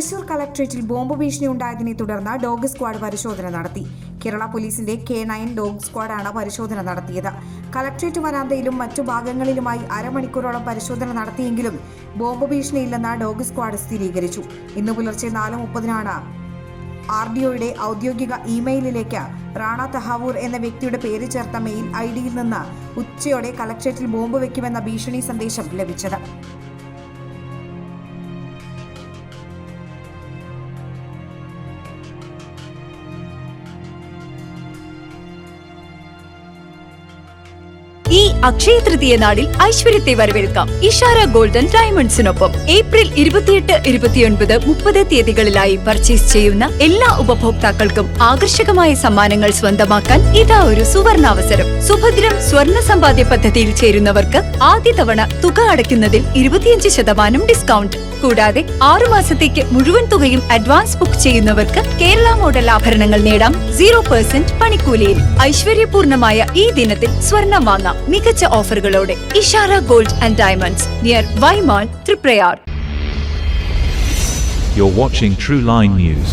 Thrissur കളക്ട്രേറ്റിൽ bomb ഭീഷണി ഉണ്ടായതിനെ തുടർന്ന് dog squad പരിശോധന നടത്തി. കേരള പോലീസിന്റെ കെ നയൻ ഡോഗ് സ്ക്വാഡാണ് പരിശോധന നടത്തിയത്. കളക്ട്രേറ്റ് വരാന്തയിലും മറ്റു ഭാഗങ്ങളിലുമായി അരമണിക്കൂറോളം പരിശോധന നടത്തിയെങ്കിലും ബോംബ് ഭീഷണിയില്ലെന്ന് ഡോഗ് സ്ക്വാഡ് സ്ഥിരീകരിച്ചു. ഇന്ന് പുലർച്ചെ നാല് മുപ്പതിനാണ് ആർ ഡി ഒയുടെ ഔദ്യോഗിക ഇമെയിലിലേക്ക് റാണ തഹാവൂർ എന്ന വ്യക്തിയുടെ പേര് ചേർത്ത മെയിൽ ഐ ഡിയിൽ നിന്ന് ഉച്ചയോടെ കളക്ട്രേറ്റിൽ ബോംബ് വയ്ക്കുമെന്ന ഭീഷണി സന്ദേശം ലഭിച്ചത്. അക്ഷയ തൃതീയ നാളിൽ ഐശ്വര്യത്തെ വരവേൽക്കാം. ഇഷാര ഗോൾഡൻ ഡയമണ്ട്സിനൊപ്പം ഏപ്രിൽ ഇരുപത്തിയെട്ട് ഇരുപത്തിയൊൻപത് മുപ്പത് തീയതികളിലായി പർച്ചേസ് ചെയ്യുന്ന എല്ലാ ഉപഭോക്താക്കൾക്കും ആകർഷകമായ സമ്മാനങ്ങൾ സ്വന്തമാക്കാൻ ഇതാ ഒരു സുവർണാവസരം. സുഭദ്രം സ്വർണ സമ്പാദ്യ പദ്ധതിയിൽ ചേരുന്നവർക്ക് ആദ്യ തവണ തുക അടയ്ക്കുന്നതിൽ ഇരുപത്തിയഞ്ച് ശതമാനം ഡിസ്കൗണ്ട് കൂടാതെ ആറു മാസത്തേക്ക് മുഴുവൻ തുകയും അഡ്വാൻസ് ബുക്ക് ചെയ്യുന്നവർക്ക് കേരള മോഡൽ ആഭരണങ്ങൾ നേടാം. സീറോ പെർസെന്റ് പണിക്കൂലിയിൽ ഐശ്വര്യപൂർണമായ ഈ ദിനത്തിൽ സ്വർണം വാങ്ങാം. മികച്ച ഓഫറുകളോടെ Ishara gold and diamonds near Y mall Triprayar You're watching True Line News.